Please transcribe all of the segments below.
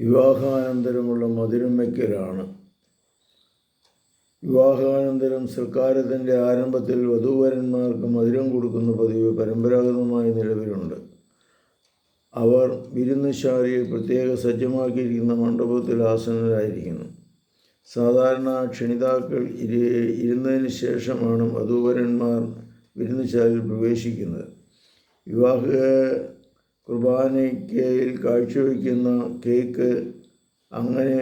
വിവാഹാനന്തരമുള്ള മധുരം വയ്ക്കലാണ്. വിവാഹാനന്തരം സൽക്കാരത്തിന്റെ ആരംഭത്തിൽ വധൂവരന്മാർക്ക് മധുരം കൊടുക്കുന്ന പതിവ് പരമ്പരാഗതമായി നിലവിലുണ്ട്. അവർ വിരുന്നുശാലിയെ പ്രത്യേക സജ്ജമാക്കിയിരിക്കുന്ന മണ്ഡപത്തിൽ ആസനരായിരിക്കുന്നു സാധാരണ ക്ഷണിതാക്കൾ ഇരി ഇരുന്നതിന് ശേഷമാണ് വധൂവരന്മാർ വിരുന്നുശാലയിൽ പ്രവേശിക്കുന്നത്. വിവാഹ കുർബാനയ്ക്കയിൽ കാഴ്ചവെക്കുന്ന കേക്ക് അങ്ങനെ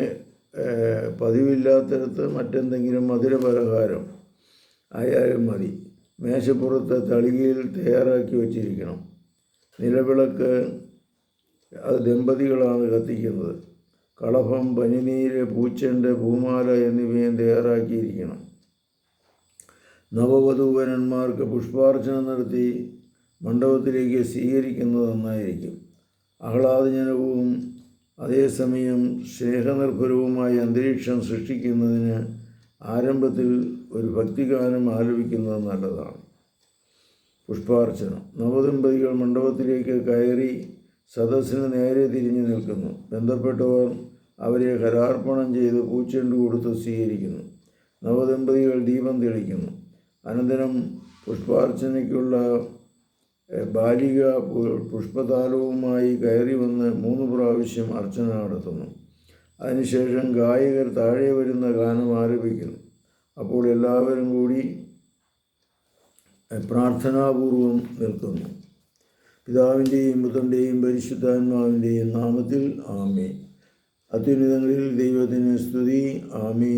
പതിവില്ലാത്തടത്ത് മറ്റെന്തെങ്കിലും മധുരപലഹാരം ആയാലും മതി. മേശപ്പുറത്ത് തളികയിൽ തയ്യാറാക്കി വച്ചിരിക്കണം. നിലവിളക്ക് അത് ദമ്പതികളാണ് കത്തിക്കുന്നത്. കളഭം പനിനീര് പൂച്ചെണ്ട് പൂമാല എന്നിവയും തയ്യാറാക്കിയിരിക്കണം. നവവധൂവരന്മാർക്ക് പുഷ്പാർച്ചന നടത്തി മണ്ഡപത്തിലേക്ക് സ്വീകരിക്കുന്നത് നന്നായിരിക്കും. ആഹ്ലാദജനകവും അതേസമയം സ്നേഹനിർഭരവുമായ അന്തരീക്ഷം സൃഷ്ടിക്കുന്നതിന് ആരംഭത്തിൽ ഒരു ഭക്തിഗാനം ആലപിക്കുന്നത് നല്ലതാണ്. പുഷ്പാർച്ചന. നവദമ്പതികൾ മണ്ഡപത്തിലേക്ക് കയറി സദസ്സിന് നേരെ തിരിഞ്ഞു നിൽക്കുന്നു. ബന്ധപ്പെട്ടവർ അവരെ ഹരാർപ്പണം ചെയ്ത് പൂച്ചെണ്ട് കൊടുത്ത് സ്വീകരിക്കുന്നു. നവദമ്പതികൾ ദീപം തെളിക്കുന്നു. അനന്തരം പുഷ്പാർച്ചനയ്ക്കുള്ള ബാലിക പുഷ്പതാലവുമായി കയറി വന്ന് മൂന്ന് പ്രാവശ്യം അർച്ചന നടത്തുന്നു. അതിനുശേഷം ഗായകർ താഴെ വരുന്ന ഗാനം ആരംഭിക്കുന്നു. അപ്പോൾ എല്ലാവരും കൂടി പ്രാർത്ഥനാപൂർവം നിൽക്കുന്നു. പിതാവിന്റെയും പുത്രന്റെയും പരിശുദ്ധാത്മാവിന്റെയും നാമത്തിൽ ആമേ അത്യുന്നതങ്ങളിൽ ദൈവത്തിന് സ്തുതി ആമേ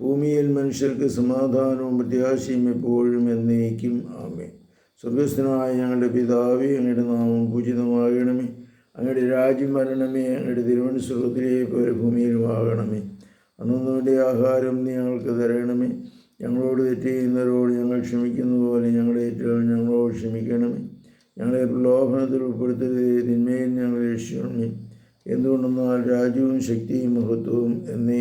ഭൂമിയിൽ മനുഷ്യർക്ക് സമാധാനവും പ്രത്യാശയും എപ്പോഴും എന്നേക്കും ആമേ സ്വർഗസ്ഥനായ ഞങ്ങളുടെ പിതാവേ അങ്ങയുടെ നാമം പൂജിതമാകണമേ. അങ്ങയുടെ രാജ്യം വരണമേ അങ്ങയുടെ തിരുവനന്തപുരത്തിലേ ഭൂമിയിലുമാകണമേ അന്നൊന്നുവിന്റെ ആഹാരം നീ ഞങ്ങൾക്ക് തരണമേ. ഞങ്ങളോട് തെറ്റ് ചെയ്യുന്നവരോട് ഞങ്ങൾ ക്ഷമിക്കുന്ന പോലെ ഞങ്ങളുടെ ഏറ്റവും ഞങ്ങളോട് ക്ഷമിക്കണമേ. ഞങ്ങളെ പ്രലോഭനത്തിൽ ഉൾപ്പെടുത്തരുത് തിന്മയിൽ ഞങ്ങൾ രക്ഷിക്കണമേ. എന്തുകൊണ്ടെന്നാൽ രാജ്യവും ശക്തിയും മഹത്വവും എന്നേ